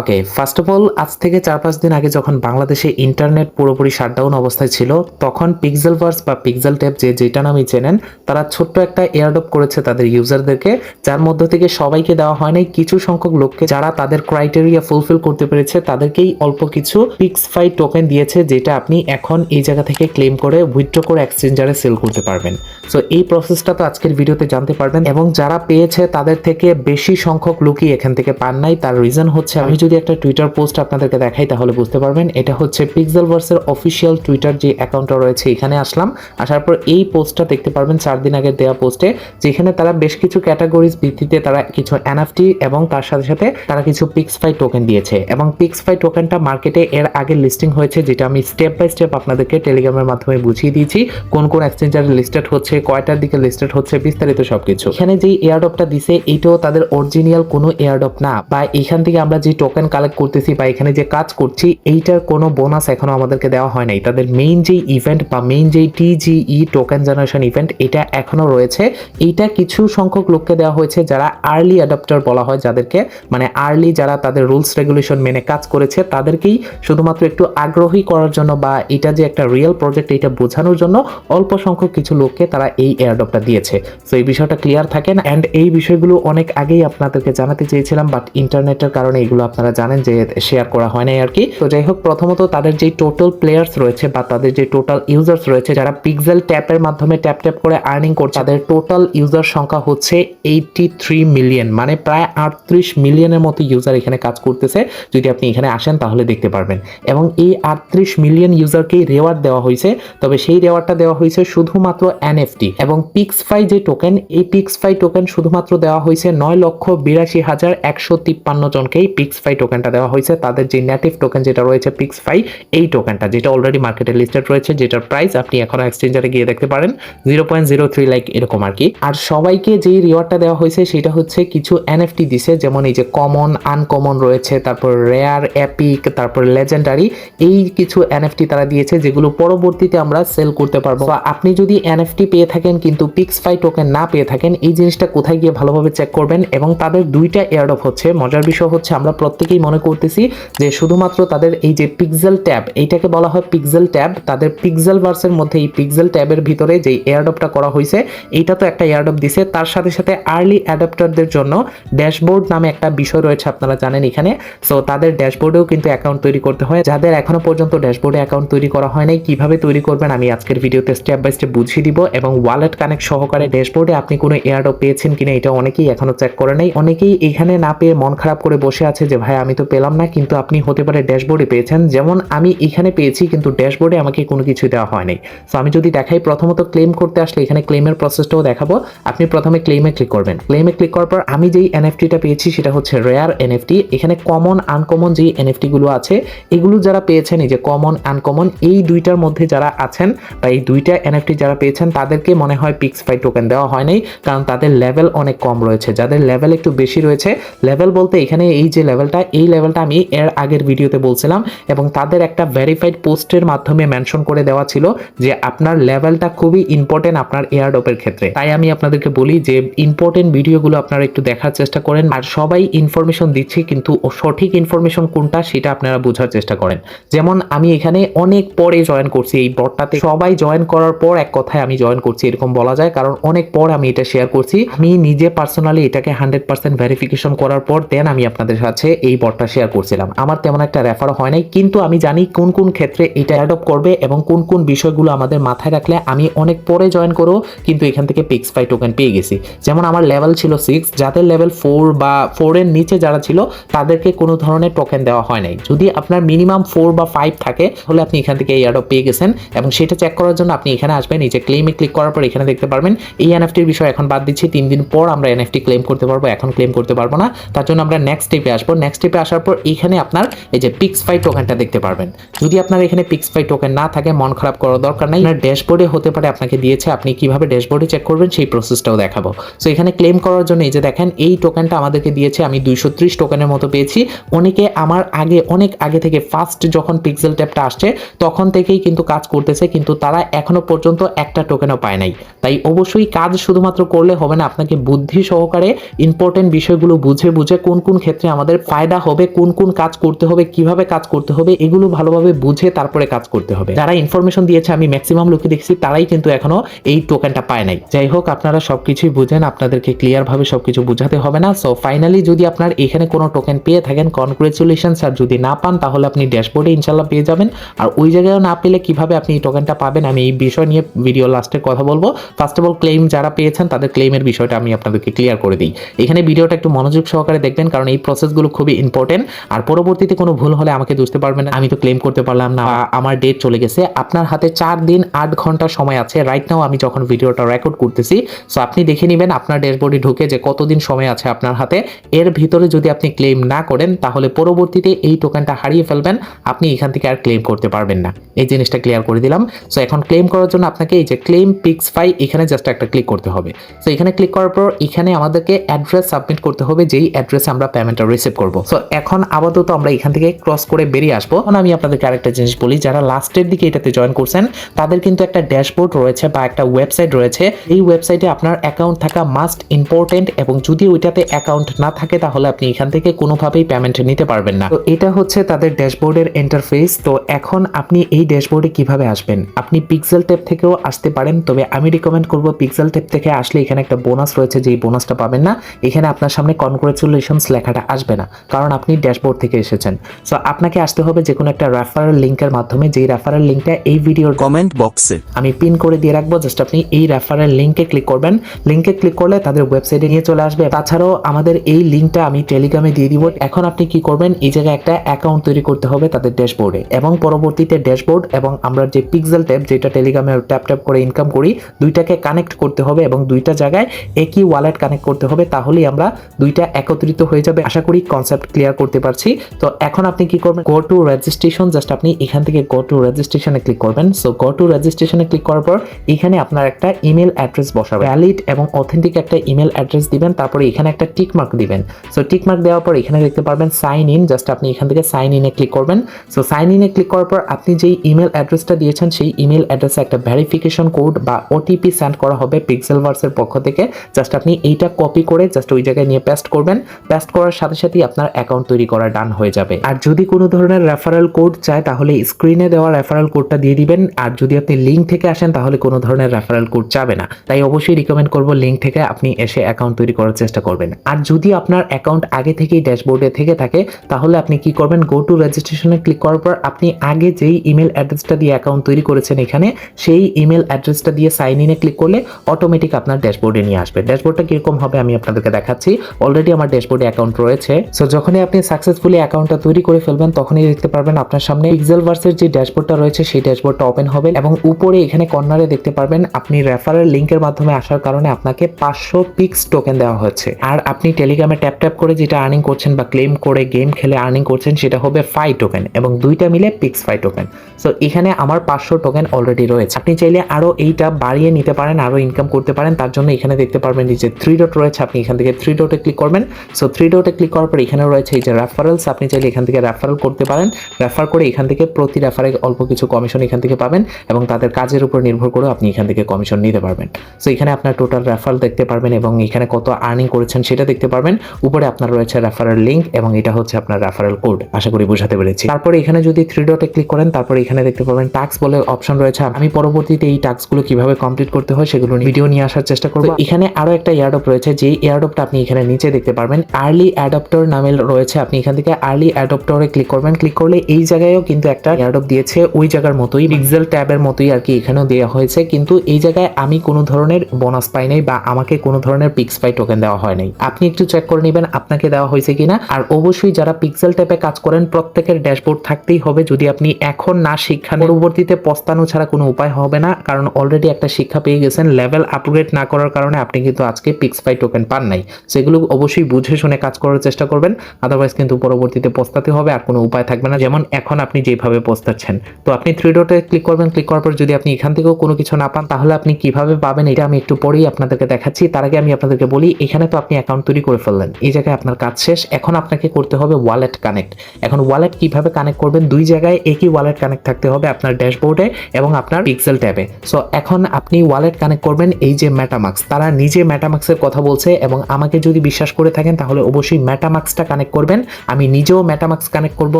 Okay first of all আজ থেকে চার পাঁচ দিন আগে যখন বাংলাদেশে ইন্টারনেট পুরোপুরি শাটডাউন অবস্থায় ছিল, তখন পিক্সেলভার্স বা পিক্সেল ট্যাব যে যেটা নামই চেনেন, তারা ছোট্ট একটা এয়ারডপ করেছে তাদের ইউজারদেরকে যার মধ্য থেকে সবাইকে দেওয়া হয় কিছু সংখ্যক লোককে যারা তাদের ক্রাইটেরিয়া ফুলফিল করতে পেরেছে, তাদেরকেই অল্প কিছু পিক্সফাই টোকেন দিয়েছে, যেটা আপনি এখন এই জায়গা থেকে ক্লেম করে উইথড্র করে এক্সচেঞ্জারে সেল করতে পারবেন। সো এই প্রসেসটা তো আজকের ভিডিওতে জানতে পারবেন। এবং যারা পেয়েছে, তাদের থেকে বেশি সংখ্যক লোকই এখান থেকে পান নাই। তার রিজন হচ্ছে, আমি যদি একটা টুইটার পোস্ট আপনাদেরকে দেখাই, তাহলে বুঝতে পারবেন এটা হচ্ছে পিক্সেলভার্সের অফিসিয়াল টুইটার যে অ্যাকাউন্টটা রয়েছে, এখানে আসলাম। আসার পর এই পোস্টটা দেখতে পারবেন চার দিন আগে দেওয়া পোস্টে যেখানে তারা বেশ কিছু ক্যাটাগরিজ ভিত্তিতে তারা কিছু এনএফটি এবং তার সাথে সাথে তারা কিছু পিক্সফাই টোকেন দিয়েছে। এবং পিক্সফাই টোকেনটা মার্কেটে এর আগে লিস্টিং হয়েছে, যেটা আমি স্টেপ বাই স্টেপ আপনাদেরকে টেলিগ্রামের মাধ্যমে বুঝিয়ে দিয়েছি। কোন কোন এক্সচেঞ্জারে লিস্টেড হচ্ছে, কয়টার দিকে লিস্টেড হচ্ছে, বিস্তারিত সবকিছু। এখানে যেই এয়ারডপটা দিছে এইটাও তাদের অরিজিনাল কোনো এয়ারডপ না। বা এখান থেকে আমরা যে টোকেন কালেক্ট করতেছি বা এখানে যে কাজ করছি, এইটার কোনো বোনাস এখনও আমাদেরকে দেওয়া হয় নাই। তাদের মেইন যেই ইভেন্ট বা মেইন যেই টিজিই টোকেন জেনারেশন ইভেন্ট এটা এখনও রয়েছে। এইটা কিছু সংখ্যক লোককে দেওয়া হয়েছে যারা আর্লি অ্যাডাপ্টার বলা হয় যাদেরকে। মানে আর্লি যারা তাদের রুলস রেগুলেশন মেনে কাজ করেছে, তাদেরকেই শুধুমাত্র একটু আগ্রহী করার জন্য বা এটা যে একটা রিয়েল প্রজেক্ট এটা বোঝানোর জন্য অল্প সংখ্যক কিছু লোককে তারা এই এয়ারডপটা দিয়েছে। তো এই বিষয়টা ক্লিয়ার থাকেন। অ্যান্ড এই বিষয়গুলো অনেক আগেই আপনাদেরকে জানাতে চেয়েছিলাম বাট ইন্টারনেটের কারণে এগুলো আপনারা জানেন যে শেয়ার করা হয় নাই আর কি তো যাই হোক প্রথমত তাদের যে টোটাল প্লেয়ার্স রয়েছে বা তাদের যে টোটাল ইউজার্স রয়েছে, যারা পিক্সেল ট্যাপের মাধ্যমে ট্যাপ ট্যাপ করে আর্নিং করছে, তাদের টোটাল ইউজার সংখ্যা হচ্ছে এইটি থ্রি মিলিয়ন মানে প্রায় আটত্রিশ মিলিয়নের মতো ইউজার এখানে কাজ করতেছে। যদি আপনি এখানে আসেন, তাহলে দেখতে পারবেন। এবং এই আটত্রিশ মিলিয়ন ইউজারকেই রেওয়ার্ড দেওয়া হয়েছে। তবে সেই রেওয়ার্ডটা দেওয়া হয়েছে শুধুমাত্র এনএফটি এবং পিক্সফাই যে টোকেন এই পিক্সফাই টোকেন শুধুমাত্র দেওয়া হয়েছে নয় লক্ষ বিরাশি হাজার একশো তিপ্পান্ন জনকেই পিক্সফাই টোকেনটা দেওয়া হয়েছে। তাদের যে নেটিভ টোকেন যেটা রয়েছে পিক্সফাই এই টোকেনটা যেটা অলরেডি মার্কেটে লিস্টেড রয়েছে, যেটার প্রাইস আপনি এখন এক্সচেঞ্জারে গিয়ে দেখতে পারেন। জিরো পয়েন্ট লাইক এরকম আর কি আর সবাইকে যেই রিওয়ার্ডটা দেওয়া হয়েছে, সেটা হচ্ছে কিছু এনএফটি দিছে, যেমন এই যে কমন আনকমন রয়েছে, তারপর রেয়ার অ্যাপিক তারপর লেজেন্ডারি এই কিছু এনএফটি তারা দিয়েছে, যেগুলো পরবর্তীতে আমরা সেল করতে পারব। বা আপনি যদি এনএফটি পেয়ে থাকেন, কিন্তু পিক্সফাই টোকেন না পেয়ে থাকেন, এই জিনিসটা কোথায় গিয়ে ভালোভাবে চেক করবেন? এবং তাদের দুইটা এয়ারডপ হচ্ছে। মজার বিষয় হচ্ছে, আমরা প্রত্যেকেই মনে করতেছি যে শুধুমাত্র তাদের এই যে পিক্সেল ট্যাব এইটাকে বলা হয় পিক্সেল ট্যাব তাদের পিক্সেল ভার্সের মধ্যে এই পিক্সেল ট্যাবের ভিতরে যে এয়ারডপটা করা হয়েছে, এইটা তো একটা এয়ারডপ দিছে। তার সাথে সাথে আর্লি অ্যাডাপ্টারদের জন্য ড্যাশবোর্ড নামে একটা বিষয় রয়েছে আপনারা জানেন এখানে। সো তাদের ড্যাশবোর্ডেও কিন্তু অ্যাকাউন্ট তৈরি করতে হয়। যাদের এখনও পর্যন্ত ড্যাশবোর্ডে অ্যাকাউন্ট তৈরি করা হয় নাই, কীভাবে তৈরি করবেন আমি আজকের ভিডিওতে স্টেপ বাই স্টেপ বুঝিয়ে দিব এবং ওয়ালেট কানেক্ট সহকারে ড্যাশবোর্ডে আপনি কোনো এয়ারডপ পেয়েছেন কিনা, এটা অনেকেই এখনও চেক করে নাই। অনেকেই এখানে না পেয়ে মন খারাপ করে বসে আছে যে ভাই, আমি তো পেলাম না, কিন্তু আপনি হতে পারে ড্যাশবোর্ডে পেয়েছেন। যেমন আমি এখানে পেয়েছি, কিন্তু ড্যাশবোর্ডে আমাকে কোনো কিছু দেওয়া হয় নাই। সো আমি যদি দেখাই, প্রথমত ক্লেম করতে আসলে এখানে ক্লেমের প্রসেসটাও দেখাবো। আপনি প্রথমে ক্লেমে ক্লিক করবেন। ক্লেমে ক্লিক করার পর আমি যেই এনএফটিটা পেয়েছি, সেটা হচ্ছে রেয়ার এনএফটি এখানে কমন আনকমন যেই এনএফটি গুলো আছে, এগুলো যারা পেয়েছেন, এই যে কমন আনকমন এই দুইটার মধ্যে যারা আছেন, বা এই দুইটা এনএফটি যারা পেয়েছেন, তাদেরকে মনে হয় পিক্স ফাই টোকেন দেওয়া হয় নাই, কারণ তাদের লেভেল অনেক কম রয়েছে। যাদের লেভেল একটু বেশি রয়েছে লেভেল বলতে এখানে এই যে লেভেলটা এই লেভেলটা আমি এর আগের ভিডিওতে বলছিলাম এবং তাদের একটা ভেরিফাইড পোস্টের মাধ্যমে মেনশন করে দেওয়া ছিল যে আপনার লেভেলটা খুবই ইম্পর্টেন্ট আপনার এয়ারডপের ক্ষেত্রে। তাই আমি আপনাদেরকে বলি যে ইম্পর্টেন্ট ভিডিওগুলো আপনারা একটু দেখার চেষ্টা করেন আর সবাই ইনফরমেশন দিচ্ছে কিন্তু সঠিক ইনফরমেশন কোনটা সেটা আপনারা বোঝার চেষ্টা করেন। যেমন আমি এখানে অনেক পরে জয়েন করছি এই বটটাতে সবাই জয়েন করার পর এক কথায় আমি জয়েন করছি, এরকম বলা যায়। কারণ অনেক পর আমি এটা শেয়ার করছি। আমি নিজে পার্সোনালি এটাকে হান্ড্রেড পার্সেন্ট ভেরিফিকেশন করার পর দেন আমি আপনাদের সাথে এই বটটা শেয়ার করছিলাম। আমার তেমন একটা রেফার হয় নাই, কিন্তু আমি জানি কোন কোন ক্ষেত্রে এটা অ্যাডপ্ট করবে এবং কোন কোন বিষয়গুলো আমাদের মাথায় রাখলে আমি অনেক পরে জয়েন করো, কিন্তু এখান থেকে পিক্স ফাই টোকেন পেয়ে গেছি। যেমন আমার লেভেল ছিল সিক্স যাদের লেভেল ফোর বা ফোরের নিচে যারা ছিল, তাদেরকে কোনো ধরনের টোকেন দেওয়া হয় নাই। যদি আপনার মিনিমাম ফোর বা ফাইভ থাকে, তাহলে আপনি এখান থেকে এই অ্যাডপ পেয়ে গেছেন এবং সেটা চেক করার জন্য আপনি এখানে আসবেন যে ক্লেমে ক্লিক করার পর এখানে দেখতে পারবেন, এই এনএফটির বিষয় এখন বাদ দিচ্ছি, তিন দিন পর আমরা এনএফটি ক্লেম করতে পারব, এখন ক্লেম করতে পারব না। তার জন্য আমরা নেক্সট স্টেপে আসব। নেক্সট স্টেপে আসার পর এখানে আপনার এই যে পিক্স ফাই টোকেনটা দেখতে পারবেন। যদি আপনার এখানে পিক্স ফাই টোকেন না থাকে, মন খারাপ করার দরকার নেই। আপনার ড্যাশবোর্ডে হতে পারে, আপনাকে দিয়েছে, আপনি কীভাবে ড্যাশবোর্ডে চেক করবেন, সেই প্রসেসটাও দেখাবো। সো এখানে ক্লেম করার জন্য এই যে দেখেন, এই টোকেনটা আমাদেরকে দিয়েছে, আমি দুইশো ত্রিশ টোকেনের মতো পেয়েছি। অনেকে আমার আগে, অনেক আগে থেকে ফার্স্ট যখন পিক্সেল ট্যাপটা আসছে, তখন থেকেই কিন্তু কাজ করতেছে, কিন্তু তারা এখনও পর্যন্ত একটা টোকেনও পায় নাই। তাই অবশ্যই কাজ শুধুমাত্র করলে হবে না, আপনাকে বুদ্ধি সহকারে ইম্পর্টেন্ট বিষয়গুলো বুঝে বুঝে কোন কোন ক্ষেত্রে আমাদের ফাইল ফায়দা হবে, কোন কোন কাজ করতে হবে, কীভাবে কাজ করতে হবে, এগুলো ভালোভাবে বুঝে তারপরে কাজ করতে হবে। যারা ইনফরমেশন দিয়েছে, আমি ম্যাক্সিমাম লোকে দেখছি, তারাই কিন্তু এখনও এই টোকেনটা পায় নাই। যাই হোক, আপনারা সবকিছুই বুঝেন, আপনাদেরকে ক্লিয়ার ভাবে সবকিছু বুঝাতে হবে না। সো ফাইনালি যদি আপনার এখানে কোনো টোকেন পেয়ে থাকেন কনগ্রেচুলেশন আর যদি না পান, তাহলে আপনি ড্যাশবোর্ডে ইনশাল্লাহ পেয়ে যাবেন। আর ওই জায়গায় না পেলে কীভাবে আপনি এই টোকেনটা পাবেন, আমি এই বিষয় নিয়ে ভিডিও লাস্টে কথা বলব। ফার্স্ট অফ অল ক্লেম যারা পেয়েছেন, তাদের ক্লেমের বিষয়টা আমি আপনাদেরকে ক্লিয়ার করে দিই। এখানে ভিডিওটা একটু মনোযোগ সহকারে দেখবেন, কারণ এই প্রসেসগুলো খুবই ইম্পর্টেন্ট আর পরবর্তীতে কোনো ভুল হলে আমাকে বুঝতে পারবেন না। আমি তো ক্লেম করতে পারলাম না। আমার ডেট চলে গেছে। আপনার হাতে চার দিন আট ঘণ্টা সময় আছে। রাইট নাও আমি যখন ভিডিওটা রেকর্ড করতেছি সো আপনি দেখে নেবেন আপনার ড্যাশবোর্ডে ঢুকে যে কতদিন সময় আছে আপনার হাতে। এর ভিতরে যদি আপনি ক্লেম না করেন, তাহলে পরবর্তীতে এই টোকেনটা হারিয়ে ফেলবেন। আপনি এখান থেকে আর ক্লেম করতে পারবেন না। এই জিনিসটা ক্লিয়ার করে দিলাম। সো এখন ক্লেম করার জন্য আপনাকে এই যে ক্লেম পিক্স ফাই এখানে জাস্ট একটা ক্লিক করতে হবে। সো এখানে ক্লিক করার পর এখানে আমাদেরকে অ্যাড্রেস সাবমিট করতে হবে, যেই অ্যাড্রেসে আমরা পেমেন্টটা রিসিভ করব। সো এখন আপাতত আমরা এখান থেকে ক্রস করে বেরিয়ে আসব। এখন আমি আপনাদেরকে আরেকটা জিনিস বলি, যারা লাস্টের দিকে এটাতে জয়েন করছেন, তাদের কিন্তু একটা ড্যাশবোর্ড রয়েছে বা একটা ওয়েবসাইট রয়েছে। এই ওয়েবসাইটে আপনার অ্যাকাউন্ট থাকা মাস্ট ইম্পর্টেন্ট এবং যদি ওইটাতে অ্যাকাউন্ট না থাকে, তাহলে আপনি এখান থেকে কোনোভাবেই পেমেন্ট নিতে পারবেন না। তো এটা হচ্ছে তাদের ড্যাশবোর্ডের ইন্টারফেস তো এখন আপনি এই ড্যাশবোর্ডে কীভাবে আসবেন? আপনি পিক্সেল টেপ থেকেও আসতে পারেন, তবে আমি রিকমেন্ড করব পিক্সেল টেপ থেকে আসলে এখানে একটা বোনাস রয়েছে, যেই বোনাসটা পাবেন না। এখানে আপনার সামনে কনগ্রেচুলেশনস লেখাটা আসবে না। কারণ আপনি ড্যাশবোর্ড থেকে এসেছেন। সো আপনাকে আসতে হবে যে কোনো একটা রেফারেল লিঙ্কের মাধ্যমে যেই রেফারেল লিঙ্কটা এই ভিডিওর কমেন্ট বক্সে আমি পিন করে দিয়ে রাখব জাস্ট আপনি এই রেফারেল লিঙ্কে ক্লিক করবেন। লিঙ্কে ক্লিক করলে তাদের ওয়েবসাইটে নিয়ে চলে আসবে। তাছাড়াও আমাদের এই লিঙ্কটা আমি টেলিগ্রামে দিয়ে দিব। এখন আপনি কি করবেন এই জায়গায় একটা অ্যাকাউন্ট তৈরি করতে হবে তাদের ড্যাশবোর্ডে। এবং পরবর্তীতে ড্যাশবোর্ড এবং আমরা যে পিক্সেল ট্যাব যেটা টেলিগ্রামে ট্যাপ ট্যাপ করে ইনকাম করি দুইটাকে কানেক্ট করতে হবে এবং দুইটা জায়গায় একই ওয়ালেট কানেক্ট করতে হবে তাহলেই আমরা দুইটা একত্রিত হয়ে যাবে। আশা করি কনসেপ্ট ক্লিয়ার করতে পারছি। তো এখন আপনি কি করবেন? গো টু রেজিস্ট্রেশন জাস্ট আপনি এখান থেকে গো টু রেজিস্ট্রেশনে ক্লিক করবেন। সো গো টু রেজিস্ট্রেশনে ক্লিক করার পর এখানে আপনার একটা ইমেল অ্যাড্রেস বসাবেন ভ্যালিড এবং অথেন্টিক একটা ইমেল অ্যাড্রেস দিবেন, তারপরে এখানে একটা টিক মার্ক দিবেন। সো টিক মার্ক দেওয়ার পর এখানে দেখতে পারবেন সাইন ইন জাস্ট আপনি এখান থেকে সাইন ইনে ক্লিক করবেন। সো সাইন ইনে ক্লিক করার পর আপনি যেই ইমেল অ্যাড্রেসটা দিয়েছেন, সেই ইমেল অ্যাড্রেসে একটা ভেরিফিকেশন কোড বা ওটিপি সেন্ড করা হবে পিক্সেল ভার্সের পক্ষ থেকে। জাস্ট আপনি এইটা কপি করে জাস্ট ওই জায়গায় নিয়ে পেস্ট করবেন। পেস্ট করার সাথে সাথেই আপনার অ্যাকাউন্ট তৈরি করা ডান হয়ে যাবে। আর যদি কোনো ধরনের রেফারেল কোড চায়, তাহলে স্ক্রিনে দেওয়া রেফারেল কোডটা দিয়ে দিবেন। আর যদি আপনি লিঙ্ক থেকে আসেন, তাহলে কোনো ধরনের রেফারেল কোড চাবে না। তাই অবশ্যই রিকমেন্ড করব লিঙ্ক থেকে আপনি এসে অ্যাকাউন্ট তৈরি করার চেষ্টা করবেন। আর যদি আপনার অ্যাকাউন্ট আগে থেকেই ড্যাশবোর্ডে থেকে থাকে, তাহলে আপনি কি করবেন? গো টু রেজিস্ট্রেশনে ক্লিক করার পর, আপনি আগে যেই ইমেল অ্যাড্রেসটা দিয়ে অ্যাকাউন্ট তৈরি করেছেন এখানে, সেই ইমেল অ্যাড্রেসটা দিয়ে সাইন ইনে ক্লিক করলে অটোমেটিক আপনার ড্যাশবোর্ডে নিয়ে আসবে। ড্যাশবোর্ডটা কীরকম হবে আমি আপনাদেরকে দেখাচ্ছি। অলরেডি আমার ড্যাশবোর্ডে অ্যাকাউন্ট রয়েছে। সো যখনই আপনি সাকসেসফুলি অ্যাকাউন্টটা তৈরি করে ফেলবেন, তখনই দেখতে পারবেন আপনার সামনে পিক্সেল ভার্সের যে ড্যাশবোর্ডটা রয়েছে, সেই ড্যাশবোর্ডটা ওপেন হবে এবং উপরে এখানে কর্নারে দেখতে পারবেন আপনি রেফারেল লিঙ্কের মাধ্যমে আসার কারণে আপনাকে পাঁচশো পিক্স টোকেন দেওয়া হচ্ছে। আর আপনি টেলিগ্রামে ট্যাপ ট্যাপ করে যেটা আর্নিং করছেন বা ক্লেম করে গেম খেলে আর্নিং করছেন, সেটা হবে ফাই টোকেন এবং দুইটা মিলে পিক্স ফাই টোকেন সো এখানে আমার পাঁচশো টোকেন অলরেডি রয়েছে। আপনি চাইলে আরও এইটা বাড়িয়ে নিতে পারেন, আরও ইনকাম করতে পারেন, তার জন্য এখানে দেখতে পারবেন যে থ্রি ডট রয়েছে, আপনি এখান থেকে থ্রি ডটে ক্লিক করবেন। সো থ্রি ডটে ক্লিক করার পর এখানে রয়েছে এই যে রেফারেলস আপনি চাইলে এখান থেকে রেফারেল করতে পারেন। রেফার করে এখান থেকে প্রতি রেফারে অল্প কিছু কমিশন এখান থেকে পাবেন এবং তাদের কাজের উপর নির্ভর করে আপনি এখান থেকে কমিশন নিতে পারবেন। সো এখানে আপনার টোটাল রেফারেল দেখতে পারবেন এবং এখানে কত আর্নিং করেছেন সেটা দেখতে পারবেন। উপরে আপনার রয়েছে রেফারেল লিঙ্ক এবং এটা হচ্ছে আপনার রেফারেল কোড আশা করি বোঝাতে পেরেছি। তারপরে এখানে যদি থ্রি ডটে ক্লিক করেন, তারপরে এখানে দেখতে পাবেন টাস্ক বলে অপশন রয়েছে। আমি পরবর্তীতে এই টাস্কগুলো কীভাবে কমপ্লিট করতে হয় সেগুলো ভিডিও নিয়ে আসার চেষ্টা করব। এখানে আরও একটা এয়ারডপ রয়েছে, যেই এয়ারডপটা আপনি এখানে নিচে দেখতে পারবেন। আর্লি অ্যাডপ্টর নামে রয়েছে, আপনি এখান থেকে আর্লি অ্যাডপ্টরে ক্লিক করবেন। ক্লিক করলে এই জায়গায়ও কিন্তু একটা এয়ারডপ দিয়েছে, ওই জায়গার মতোই পিক্সেল ট্যাবের মতোই আর কি এখানেও দেওয়া হয়েছে। কিন্তু এই জায়গায় আমি কোনো ধরনের বোনাস পাই নাই বা আমাকে কোনো ধরনের পিক্স পাই টোকেন দেওয়া হয় নাই। আপনি একটু চেক করে নেবেন আপনাকে দেওয়া হয়েছে কিনা। আর অবশ্যই যারা পিক্সেল ট্যাপে কাজ করেন, প্রত্যেকের ড্যাশবোর্ড থাকতেই হবে। যদি আপনি এখন না শিক্ষা পরবর্তীতে পস্তানো ছাড়া কোনো উপায় হবে না। কারণ অলরেডি একটা শিক্ষা পেয়ে গেছেন লেভেল আপগ্রেড না করার কারণে আপনি কিন্তু আজকে পিক্স পাই টোকেন পান নাই। সেগুলো অবশ্যই বুঝে শুনে কাজ করার চেষ্টা করবেন। আদারওয়াইজ কিন্তু পরবর্তীতে পস্তাতে হবে আর কোনো উপায় থাকবে না। যেমন এখন আপনি যেভাবে পস্তাচ্ছেন। তো আপনি থ্রি ডটে ক্লিক করবেন। ক্লিক করার পর যদি আপনি এখান থেকেও কোনো কিছু না পান, তাহলে আপনি কীভাবে পাবেন এটা আমি একটু পরেই আপনাদেরকে দেখাচ্ছি। তার আগে আমি আপনাদেরকে বলি, এখানে তো আপনি অ্যাকাউন্ট তৈরি করে ফেললেন। এই জায়গায় আপনার কাজ শেষ। এখন আপনাকে করতে হবে ওয়ালেট কানেক্ট এখন ওয়ালেট কীভাবে কানেক্ট করবেন? দুই জায়গায় একই ওয়ালেট কানেক্ট থাকতে হবে আপনার ড্যাশবোর্ডে এবং আপনার পিক্সেল ট্যাবে সো এখন আপনি ওয়ালেট কানেক্ট করবেন এই যে ম্যাটামাক্স তারা নিজে ম্যাটামাক্সের কথা বলছে এবং আমাকে যদি বিশ্বাস করে থাকেন, তাহলে অবশ্যই ম্যাটামাক্সটা কানেক্ট করবেন। আমি নিজেও মেটামাক্স কানেক্ট করব।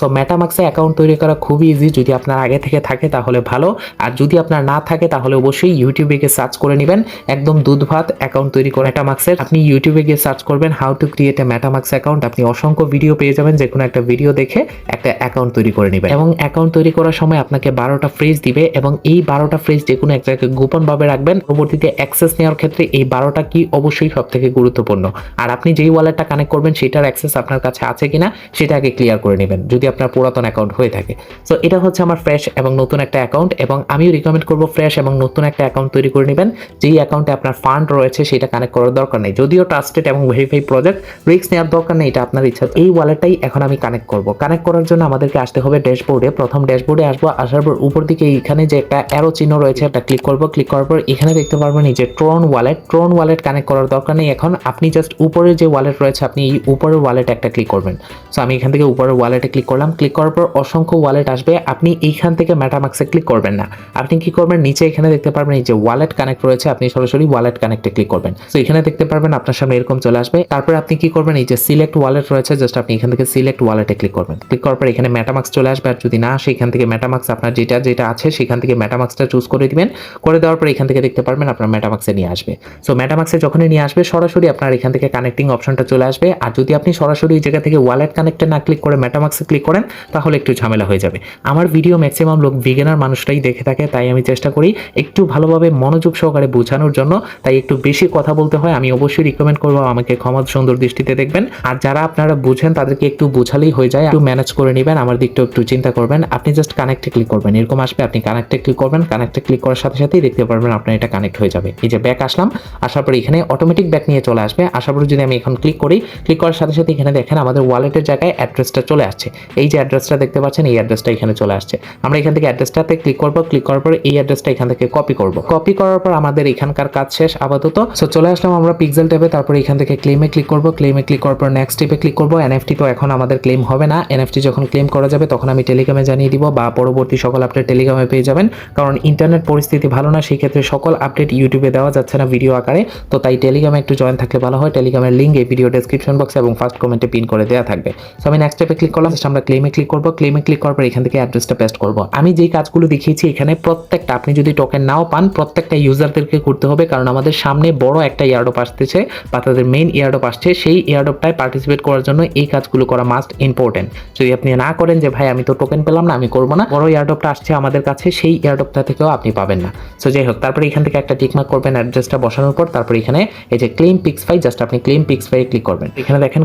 সো মেটামাক্সে অ্যাকাউন্ট তৈরি করা খুবই ইজি যদি আপনার আগে থেকে থাকে, তাহলে ভালো। আর যদি আপনার না থাকে, তাহলে অবশ্যই ইউটিউবে গিয়ে সার্চ করে নেবেন। একদম দুধ ভাত অ্যাকাউন্ট তৈরি করে মেটামাক্সের আপনি ইউটিউবে গিয়ে সার্চ করবেন how to create a MetaMask account আপনি অসংখ্য ভিডিও পেয়ে যাবেন। যে কোনো একটা ভিডিও দেখে একটা অ্যাকাউন্ট তৈরি করে নেবেন। এবং অ্যাকাউন্ট তৈরি করার সময় আপনাকে বারোটা ফ্রেজ দিবে এবং এই বারোটা ফ্রেজ যে কোনো এক জায়গায় গোপনভাবে রাখবেন। পরবর্তীতে অ্যাক্সেস নেওয়ার ক্ষেত্রে এই বারোটা কি অবশ্যই সব থেকে গুরুত্বপূর্ণ। আর আপনি যেই ওয়ালেটটা কানেক্ট করবেন, সেটার অ্যাক্সেস আপনার কাছে আছে কিনা সেটা আগে ক্লিয়ার করে নেবেন, যদি আপনার পুরাতন অ্যাকাউন্ট হয়ে থাকে। সো এটা হচ্ছে আমার ফ্রেশ এবং নতুন একটা অ্যাকাউন্ট এবং আমিও রিকমেন্ড করব ফ্রেশ এবং নতুন একটা অ্যাকাউন্ট তৈরি করে নেবেন। যেই অ্যাকাউন্টে আপনার ফান্ড রয়েছে সেটা কানেক্ট করার দরকার নেই। যদিও ট্রাস্টেড এবং ভেরিফাই প্রজেক্ট রিস্ক নেওয়ার দরকার নেই, এটা আপনার ইচ্ছা। এই ওয়ালেটটাই এখন আমি কানেক্ট করব। কানেক্ট করার জন্য আমাদেরকে আসতে হবে ড্যাশবোর্ডে প্রথম ড্যাশবোর্ডে আসব, আসার পর উপর দিকে এখানে যে একটা অ্যারো চিহ্ন রয়েছে এটা ক্লিক করব। ক্লিক করার পর এখানে দেখতে পারবেন এই যে Tron wallet Tron wallet connect করার দরকার নেই এখন। আপনি জাস্ট উপরে যে ওয়ালেট রয়েছে, আপনি এই উপরের ওয়ালেট একটা ক্লিক করবেন। সো আমি এখান থেকে উপরের ওয়ালেটে ক্লিক করলাম। ক্লিক করার পর অসংখ্য ওয়ালেট আসবে। আপনি এইখান থেকে মেটামাক্সে ক্লিক করবেন না। আপনি কি করবেন? নিচে এখানে দেখতে পারবেন এই যে ওয়ালেট কানেক্ট রয়েছে, আপনি সরাসরি ওয়ালেট কানেক্টে ক্লিক করবেন। তো এখানে দেখতে পারবেন আপনার সামনে এরকম চলে আসবে। তারপর আপনি কি করবেন? এই যে সিলেক্ট ওয়ালেট রয়েছে জাস্ট আপনি এখান থেকে সিলেক্ট ওয়ালেটে ক্লিক করবেন। ক্লিক করার পর এখানে মেটামাক্স চলে আসবে। আর যদি না আসে, এখান থেকে মেটামাক্স আপনার যেটা যেটা আছে, সেখান থেকে মেটামাক্সটা চুজ করে দিবেন। করে দেওয়ার পর এখান থেকে দেখতে পারবেন আপনার মেটামাক্সে নিয়ে আসবে। সো মেটামাক্সে যখনই নিয়ে আসবে, সরাসরি আপনার এখান থেকে কানেক্টিং অপশনটা চলে আসবে। আর যদি আপনি সরাসরি এই জায়গা থেকে ওয়ালেট কানেক্টে না ক্লিক করে মেটামাক্সে ক্লিক করেন, তাহলে একটু ঝামেলা হয়ে যাবে। আমার ভিডিও ম্যাক্সিমাম লোক বিগিনার মানুষটাই দেখে থাকে, তাই আমি চেষ্টা করি একটু ভালোভাবে মনোযোগ সহকারে বোঝানোর জন্য, তাই একটু বেশি কথা বলতে হয়, আমি অবশ্যই রিকমেন্ড করব, আমাকে ক্ষমা সুন্দর দৃষ্টিতে দেখবেন। আর যারা আপনারা বুঝেন, তাদেরকে একটু বোঝালেই হয়ে যায়, একটু ম্যানেজ করে নেবেন, আমার দিকটা একটু চিন্তা করবেন, আপনি জাস্ট কানেক্টে ক্লিক করবেন, এরকম আসবে, আপনি কানেক্টে ক্লিক করবেন কানেক্টে ক্লিক করার সাথে সাথেই দেখতে পারবেন আপনার এটা কানেক্ট হয়ে যাবে। এই যে ব্যাক আসলাম, আসার পর এখানে অটোমেটিক ব্যাক নিয়ে চলে আসবে, আসার পর যদি আমি এখন ক্লিক করি ক্লিক করার সাথে সাথে এখানে দেখেন আমাদের ওয়ালেটের জায়গায় অ্যাড্রেসটা চলে আসছে। এই যে অ্যাড্রেসটা দেখতে পাচ্ছেন, এই অ্যাড্রেসটা এখানে চলে আসছে। আমরা এখান থেকে অ্যাড্রেসটাতে ক্লিক করব। ক্লিক করার পর এই অ্যাড্রেসটা এখান থেকে কপি করব। কপি করার পর আমাদের এখানকার কাজ শেষ, আপাতত। সো চলে আসলাম আমরা পিক্সেল ট্যাবে তারপর এখান থেকে ক্লেমে ক্লিক করব। ক্লেমে ক্লিক করার পর নেক্সট টিপে ক্লিক করব। এনএফটি তো এখন আমাদের ক্লেম হবে না। এনএফটি যখন ক্লেম করা যাবে, তখন আমি টেলিগ্রামে জানিয়ে দিব বা পরবর্তী সকল আপডেট টেলিগ্রামে পেয়ে যাবেন। কারণ ইন্টারনেট পরিস্থিতি ভালো না, সেই ক্ষেত্রে সকল আপডেট ইউটিউবে দেওয়া যাচ্ছে না ভিডিও আকারে। তো তাই টেলিগ্রামে একটু জয়েন থাকলে ভালো হয়। টেলিগ্রামের লিঙ্ক এই ভিডিও ডেসক্রিপশন বক্সে এবং ফার্স্ট কমেন্টে পিন করে দেওয়া থাকবে। সো আমি নেক্সট স্টেপে ক্লিক করলাম আমরা ক্লেমে ক্লিক করব। ক্লেমে ক্লিক করার পর এখান থেকে অ্যাড্রেসটা পেস্ট করব। আমি যেই কাজগুলো দেখিয়েছি এখানে প্রত্যেকটা, আপনি যদি টোকেন নাও পান, প্রত্যেকটা ইউজারদেরকে করতে হবে, কারণ আমাদের সামনে বড় একটা ইয়ারডপ আসতেছে বা তাদের মেইন ইয়ারডপ আসছে, সেই ইয়ারডপটায় পার্টিসিপেট করার জন্য এই কাজগুলো করা মাস্ট ইম্পর্টেন্ট যদি আপনি না করেন যে, ভাই, আমি তো টোকেন পেলাম না, আমি করব না। বড় ইয়ারডপটা আসছে আমাদের কাছে, সেই ইয়ারডপটা থেকেও আপনি পাবেন না। সো যাই হোক, তারপরে এখান থেকে একটা টিকমার্ক করবেন অ্যাড্রেসটা বসানোর পর, তারপর এখানে এই যে ক্লেম পিক্স ফাই জাস্ট আপনি ক্লেম পিক্স ফাই ক্লিক করবেন। এখানে দেখেন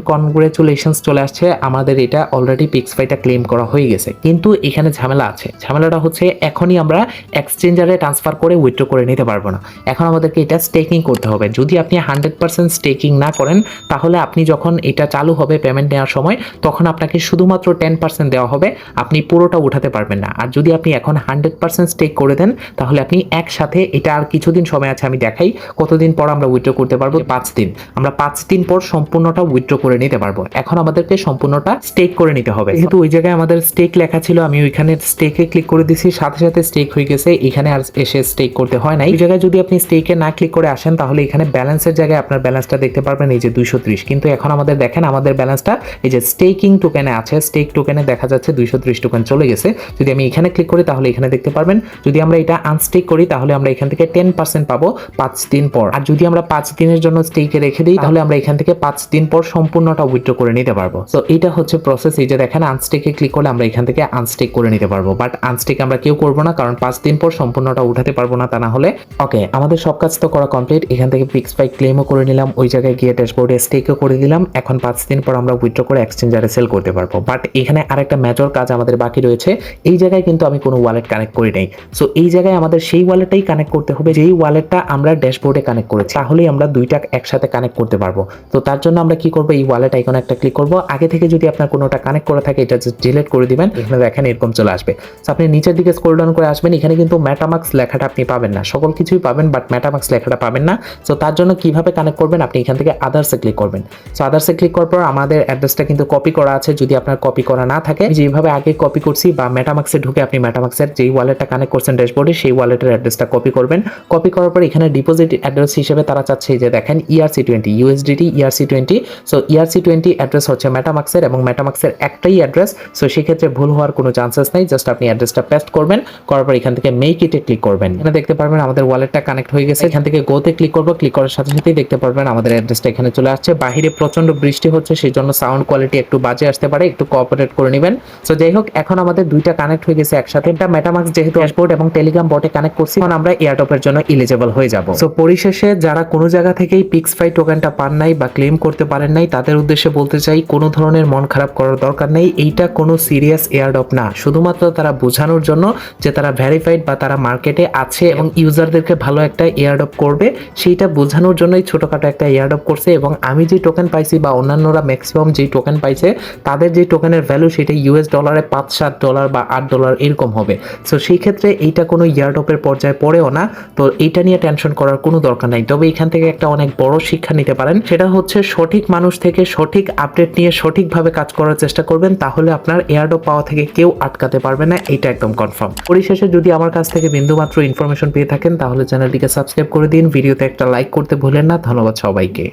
কনগ্রেচুলেশনস চলে আসছে। আমাদের এটা অলরেডি পিক্স ফাইটা ক্লেম করা হয়ে গেছে। কিন্তু এখানে ঝামেলা আছে। ঝামেলাটা হচ্ছে এখনই আমরা এক্সচেঞ্জারে ট্রান্সফার করে উইথড্র করে নিতে পারব না। এখন আমাদেরকে এটা স্টেকিং করতে হবে। যদি আপনি হান্ড্রেড পার্সেন্ট স্টেকিং না করেন, তাহলে আপনি যখন এটা চালু হবে পেমেন্ট নেওয়ার সময়, তখন আপনাকে শুধুমাত্র টেন পার্সেন্ট দেওয়া হবে। আপনি পুরোটা উঠাতে পারবেন না। আর যদি আপনি এখন হান্ড্রেড পার্সেন্ট স্টেক করে দেন, তাহলে আপনি একসাথে এটা আর কিছুদিন সময় আছে, আমি দেখাই। কতদিন পর আমরা উইথড্র করতে পারব? পাঁচ দিন। আমরা পাঁচ দিন পর সম্পূর্ণটা উইথড্র করে নিতে পারব। এখন আমাদেরকে সম্পূর্ণটা স্টেক করে নিতে হবে। যেহেতু ওই জায়গায় আমাদের স্টেক লেখা ছিল, আমি ওইখানে স্টেকে ক্লিক করে দিছি সাথে সাথে স্টেক হয়ে গেছে। এখানে আর এসে স্টেক করতে হয় না এই জায়গায় যদি আপনি স্টেকে না ক্লিক করে আসেন, তাহলে এখানে ব্যালেন্সের জায়গায় আপনার ব্যালেন্সটা দেখতে পারবেন, এই যে দুইশো ত্রিশ। কিন্তু এখন আমাদের দেখেন, আমাদের ব্যালেন্সটা এই যে স্টেকিং টোকেনে আছে। স্টেক টোকেনে দেখা যাচ্ছে দুইশো ত্রিশ টোকেন চলে গেছে। যদি আমি এখানে ক্লিক করি, তাহলে এখানে দেখতে পারবেন, যদি আমরা এটা আনস্টেক করি, তাহলে আমরা এখান থেকে টেন পার্সেন্ট পাবো পাঁচ দিন পর। আর যদি আমরা পাঁচ দিনের জন্য স্টেকে রেখে দিই, তাহলে আমরা এখান থেকে পাঁচ দিন পর সম্পূর্ণটা উইথড্র করে নিতে পারব। তো এটা হচ্ছে প্রসেস এই যে দেখেন আনস্টেকে ক্লিক করলে আমরা এখান থেকে আনস্টেক করে নিতে পারব। বাট আনস্টেক আমরা কেউ করব না, কারণ পাঁচ দিন পর সম্পূর্ণটা উঠাতে পারব না তা না হলে। ওকে আমাদের সব কাজ তো করা কমপ্লিট এখান থেকে ফিক্স পাই ক্লেমও করে নিলাম, ওই জায়গায় গিয়ে ড্যাশবোর্ডে স্টেকও করে দিলাম। এখন পাঁচ দিন পর আমরা উইথড্র করে এক্সচেঞ্জারে সেল করতে পারব। বাট এখানে আরেকটা মেজর কাজ আমাদের বাকি রয়েছে। এই জায়গায় কিন্তু আমি কোনো ওয়ালেট কানেক্ট করি নাই। সো এই জায়গায় আমাদের সেই ওয়ালেটটাই কানেক্ট করতে হবে, যেই ওয়ালেটটা আমরা ড্যাশবোর্ডে কানেক্ট করেছি। তাহলেই আমরা দুইটা একসাথে কানেক্ট করতে পারব। তো তার জন্য আমরা কি করব, এই ওয়ালেট আইকন একটা ক্লিক করব। আগে থেকে যদি আপনার কোনোটা কানেক্ট করা থাকে, এটা জাস্ট ডিলিট করে দিবেন। এখানে দেখেন এরকম চলে আসবে। তো আপনি নিচের দিকে স্ক্রল ডাউন করে আসবেন। এখানে কিন্তু ম্যাটামাক্স লেখাটা আপনি পাবেন না। সকল কিছুই পাবেন বাট ম্যাটামাক্স লেখাটা পাবেন না। সো তার জন্য কীভাবে কানেক্ট করবেন? আপনি এখান থেকে আদার্সে ক্লিক করবেন। সো আদার্সে ক্লিক করার পর আমাদের অ্যাড্রেসটা কিন্তু কপি করা আছে। যদি আপনার কপি করা না থাকে যেভাবে আগে কপি করছি বা মেটামাক্সে ঢুকে আপনি মেটামাক্সের যেই ওয়ালেটটা কানেক্ট করছেন ড্যাশবোর্ডে সেই ওয়ালেটের অ্যাড্রেসটা কপি করবেন। কপি করার পর এখানে ডিপোজিট অ্যাড্রেস হিসেবে তারা চাচ্ছে যে দেখেন ERC twenty USDT ERC twenty so ERC twenty twenty address হচ্ছে মেটামাক্সের এবং মেটামাক্সের একটাই অ্যাড্রেস সো সেক্ষেত্রে ভুল হওয়ার কোনো চান্সেস নেই জাস্ট আপনি অ্যাড্রেসটা পেস্ট করবেন, করার পর এখান থেকে মেক ইটে ক্লিক করবেন। এখানে দেখতে পারবেন আমাদের ওয়ালেটটা কানেক্ট হয়ে গেছে, এখান থেকে গোতে ক্লিক করব ক্লিক করার সাথে সাথেই দেখতে পারবেন আমাদের অ্যাড্রেসটা এখানে চলে আসছে। বাহিরে প্রচণ্ড বৃষ্টি হচ্ছে সেই জন্য সাউন্ড কোয়ালিটি একটু বাজে আসতে পারে, একটু কোঅপারেট করে নেবেন। সো যাই হোক, এখন আমাদের দুইটা কানেক্ট হয়ে গেছে একসাথে। এটা মেটামাক্স যেহেতু ড্যাশবোর্ড এবং টেলিগ্রাম বটে কানেক্ট করছি, এখন আমরা এয়ারটপের জন্য ইলিজেবল হয়ে যাব। সো পরিশেষে যারা কোনো জায়গা থেকেই পিক্সফাই টোকেনটা পান নাই বা ক্লেম করতে পারেন নাই, তাদের উদ্দেশ্যে বলতে চাই, কোনো ধরনের মন খারাপ করার দরকার নেই। এইটা কোনো সিরিয়াস এয়ারডপ না। শুধুমাত্র তারা বোঝানোর জন্য যে তারা ভেরিফাইড বা তারা মার্কেটে আছে এবং ইউজারদেরকে ভালো একটা এয়ারডপ করবে, সেইটা বোঝানোর জন্যই ছোটখাটো একটা এয়ারডপ করছে এবং আমি যে টোকেন পাইছি বা অন্যান্যরা ম্যাক্সিমাম যেই টোকেন পাইছে, তাদের যে টোকেনের ভ্যালু সেটা ইউএস ডলারে পাঁচ সাত ডলার বা আট ডলার এরকম হবে। সো সেই ক্ষেত্রে এইটা কোনো ইয়ারডপের পর্যায়ে পড়েও না। তো এইটা নিয়ে টেনশন করার কোনো দরকার নাই। তবে এখান থেকে একটা অনেক বড় শিক্ষা নিতে পারেন। সেটা হচ্ছে সঠিক মানুষ থেকে সঠিক আপডেট নিয়ে সঠিকভাবে কাজ করার চেষ্টা করবেন, তাহলে আপনার এয়ারডপ পাওয়া থেকে কেউ আটকাতে পারবে না এটা একদম কনফার্ম পরিশেষে যদি আমার কাছ থেকে বিন্দুমাত্র ইনফরমেশন পেয়ে থাকেন, তাহলে চ্যানেলটিকে সাবস্ক্রাইব করে দিন, ভিডিওতে একটা লাইক করতে ভুলেন না, ধন্যবাদ সবাইকে।